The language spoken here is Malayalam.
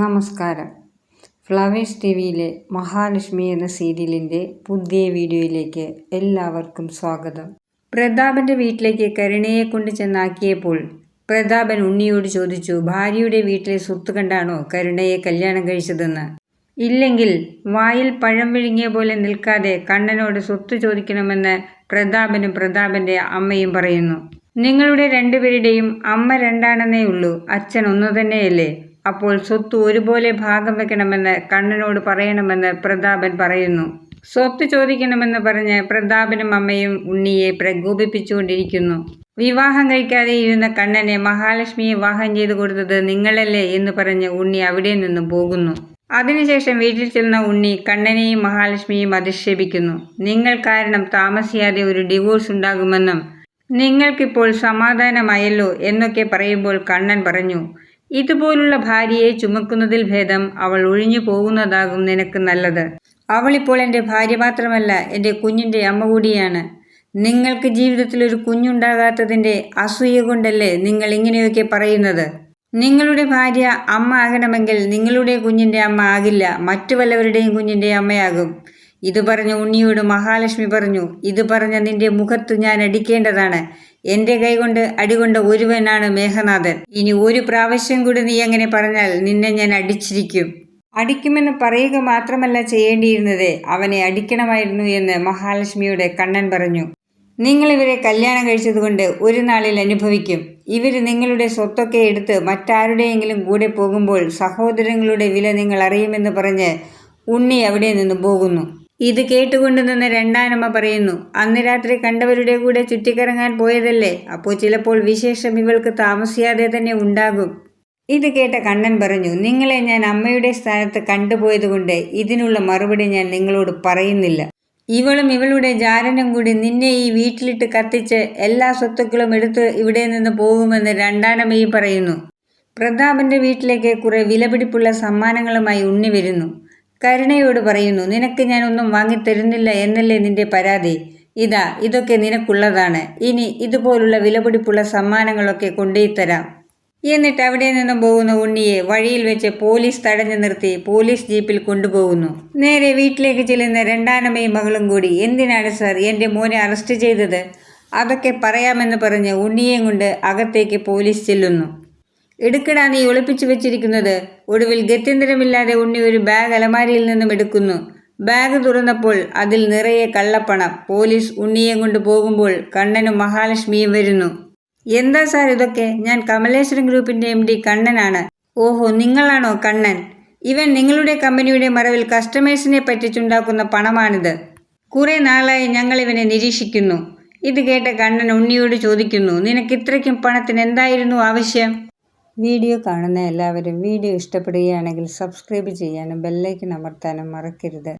നമസ്കാരം. ഫ്ലവേഴ്സ് ടി വിയിലെ മഹാലക്ഷ്മി എന്ന സീരിയലിന്റെ പുതിയ വീഡിയോയിലേക്ക് എല്ലാവർക്കും സ്വാഗതം. പ്രതാപന്റെ വീട്ടിലേക്ക് കരുണയെ കൊണ്ട് ചെന്നാക്കിയപ്പോൾ പ്രതാപൻ ഉണ്ണിയോട് ചോദിച്ചു ഭാര്യയുടെ വീട്ടിലെ സ്വത്ത് കണ്ടാണോ കരുണയെ കല്യാണം കഴിച്ചതെന്ന്? ഇല്ലെങ്കിൽ വായിൽ പഴം വിഴുങ്ങിയ പോലെ നിൽക്കാതെ കണ്ണനോട് സ്വത്ത് ചോദിക്കണമെന്ന് പ്രതാപനും പ്രതാപന്റെ അമ്മയും പറയുന്നു. നിങ്ങളുടെ രണ്ടുപേരുടെയും അമ്മ രണ്ടാണെന്നേ ഉള്ളൂ അച്ഛൻ ഒന്നു തന്നെയല്ലേ അപ്പോൾ സ്വത്ത് ഒരുപോലെ ഭാഗം വെക്കണമെന്ന് കണ്ണനോട് പറയണമെന്ന് പ്രതാപൻ പറയുന്നു. സ്വത്ത് ചോദിക്കണമെന്ന് പറഞ്ഞ് പ്രതാപനും അമ്മയും ഉണ്ണിയെ പ്രകോപിപ്പിച്ചുകൊണ്ടിരിക്കുന്നു. വിവാഹം കഴിക്കാതെ ഇരുന്ന കണ്ണനെ മഹാലക്ഷ്മിയെ വിവാഹം ചെയ്തു കൊടുത്തത് നിങ്ങളല്ലേ എന്ന് പറഞ്ഞ് ഉണ്ണി അവിടെ നിന്ന് പോകുന്നു. അതിനുശേഷം വീട്ടിൽ ചെന്ന ഉണ്ണി കണ്ണനെയും മഹാലക്ഷ്മിയും അധിക്ഷേപിക്കുന്നു. നിങ്ങൾ കാരണം താമസിയാതെ ഒരു ഡിവോഴ്സ് ഉണ്ടാകുമെന്നും നിങ്ങൾക്കിപ്പോൾ സമാധാനമായല്ലോ എന്നൊക്കെ പറയുമ്പോൾ കണ്ണൻ പറഞ്ഞു ഇതുപോലുള്ള ഭാര്യയെ ചുമക്കുന്നതിൽ ഭേദം അവൾ ഒഴിഞ്ഞു പോകുന്നതാകും നിനക്ക് നല്ലത്. അവളിപ്പോൾ എന്റെ ഭാര്യ മാത്രമല്ല എന്റെ കുഞ്ഞിന്റെ അമ്മ കൂടിയാണ്. നിങ്ങൾക്ക് ജീവിതത്തിൽ ഒരു കുഞ്ഞുണ്ടാകാത്തതിന്റെ അസൂയ കൊണ്ടല്ലേ നിങ്ങൾ ഇങ്ങനെയൊക്കെ പറയുന്നത്? നിങ്ങളുടെ ഭാര്യ അമ്മ ആകണമെങ്കിൽ നിങ്ങളുടെ കുഞ്ഞിന്റെ അമ്മ ആകില്ല മറ്റു വല്ലവരുടെയും കുഞ്ഞിന്റെ അമ്മയാകും. ഇത് പറഞ്ഞ ഉണ്ണിയോട് മഹാലക്ഷ്മി പറഞ്ഞു ഇത് പറഞ്ഞ നിന്റെ മുഖത്ത് ഞാൻ അടിക്കേണ്ടതാണ്. എന്റെ കൈകൊണ്ട് അടികൊണ്ട ഒരുവനാണ് മേഘനാഥൻ. ഇനി ഒരു പ്രാവശ്യം കൂടി നീ അങ്ങനെ പറഞ്ഞാൽ നിന്നെ ഞാൻ അടിച്ചിരിക്കും. അടിക്കുമെന്ന് പറയുക മാത്രമല്ല ചെയ്യേണ്ടിയിരുന്നത്. അവനെ അടിക്കണമായിരുന്നു എന്ന് മഹാലക്ഷ്മിയുടെ കണ്ണൻ പറഞ്ഞു. നിങ്ങൾ ഇവരെ കല്യാണം കഴിച്ചതുകൊണ്ട് ഒരു നാളിൽ അനുഭവിക്കും. ഇവർ നിങ്ങളുടെ സ്വത്തൊക്കെ എടുത്ത് മറ്റാരുടെയെങ്കിലും കൂടെ പോകുമ്പോൾ സഹോദരങ്ങളുടെ വില നിങ്ങൾ അറിയുമെന്ന് പറഞ്ഞ് ഉണ്ണി അവിടെ നിന്ന് പോകുന്നു. ഇത് കേട്ടുകൊണ്ട് നിന്ന് രണ്ടാനമ്മ പറയുന്നു അന്ന് രാത്രി കണ്ടവരുടെ കൂടെ ചുറ്റിക്കറങ്ങാൻ പോയതല്ലേ? അപ്പോൾ ചിലപ്പോൾ വിശേഷം ഇവൾക്ക് താമസിയാതെ തന്നെ ഉണ്ടാകും. ഇത് കേട്ട കണ്ണൻ പറഞ്ഞു നിങ്ങളെ ഞാൻ അമ്മയുടെ സ്ഥാനത്ത് കണ്ടുപോയതുകൊണ്ട് ഇതിനുള്ള മറുപടി ഞാൻ നിങ്ങളോട് പറയുന്നില്ല. ഇവളും ഇവളുടെ ജാരനും കൂടി നിന്നെ ഈ വീട്ടിലിട്ട് കത്തിച്ച് എല്ലാ സ്വത്തുക്കളും എടുത്ത് ഇവിടെ നിന്ന് പോകുമെന്ന് രണ്ടാനമ്മയും പറയുന്നു. പ്രതാപന്റെ വീട്ടിലേക്ക് കുറെ വിലപിടിപ്പുള്ള സമ്മാനങ്ങളുമായി ഉണ്ണി വരുന്നു. കരുണയോട് പറയുന്നു നിനക്ക് ഞാൻ ഒന്നും വാങ്ങിത്തരുന്നില്ല എന്നല്ലേ നിന്റെ പരാതി? ഇതാ ഇതൊക്കെ നിനക്കുള്ളതാണ്. ഇനി ഇതുപോലുള്ള വിലപിടിപ്പുള്ള സമ്മാനങ്ങളൊക്കെ കൊണ്ടുതരാം എന്നിട്ട് അവിടെ നിന്നും പോകുന്ന ഉണ്ണിയെ വഴിയിൽ വെച്ച് പോലീസ് തടഞ്ഞു നിർത്തി പോലീസ് ജീപ്പിൽ കൊണ്ടുപോകുന്നു. നേരെ വീട്ടിലേക്ക് ചെല്ലുന്ന രണ്ടാനമ്മയും മകളും കൂടി എന്തിനാണ് സർ എന്റെ മോനെ അറസ്റ്റ് ചെയ്തത്? അതൊക്കെ പറയാമെന്ന് പറഞ്ഞ് ഉണ്ണിയെയും കൊണ്ട് അകത്തേക്ക് പോലീസ് ചെല്ലുന്നു. എടുക്കടാ നീ ഒളിപ്പിച്ചു വെച്ചിരിക്കുന്നത്. ഒടുവിൽ ഗത്യന്തരമില്ലാതെ ഉണ്ണി ഒരു ബാഗ് അലമാരിയിൽ നിന്നും എടുക്കുന്നു. ബാഗ് തുറന്നപ്പോൾ അതിൽ നിറയെ കള്ളപ്പണം. പോലീസ് ഉണ്ണിയെ കൊണ്ട് പോകുമ്പോൾ കണ്ണനും മഹാലക്ഷ്മിയും വരുന്നു. എന്താ സാർ ഇതൊക്കെ? ഞാൻ കമലേശ്വരം ഗ്രൂപ്പിന്റെ എം ഡി കണ്ണനാണ്. ഓഹോ നിങ്ങളാണോ കണ്ണൻ? ഇവൻ നിങ്ങളുടെ കമ്പനിയുടെ മറവിൽ കസ്റ്റമേഴ്സിനെ പറ്റിച്ചുണ്ടാക്കുന്ന പണമാണിത്. കുറെ നാളായി ഞങ്ങൾ ഇവനെ നിരീക്ഷിക്കുന്നു. ഇത് കേട്ട കണ്ണൻ ഉണ്ണിയോട് ചോദിക്കുന്നു നിനക്ക് ഇത്രയ്ക്കും പണത്തിന് എന്തായിരുന്നു ആവശ്യം? വീഡിയോ കാണുന്ന എല്ലാവരും വീഡിയോ ഇഷ്ടപ്പെടുകയാണെങ്കിൽ സബ്സ്ക്രൈബ് ചെയ്യാനും ബെല്ലൈക്കൻ അമർത്താനും മറക്കരുത്.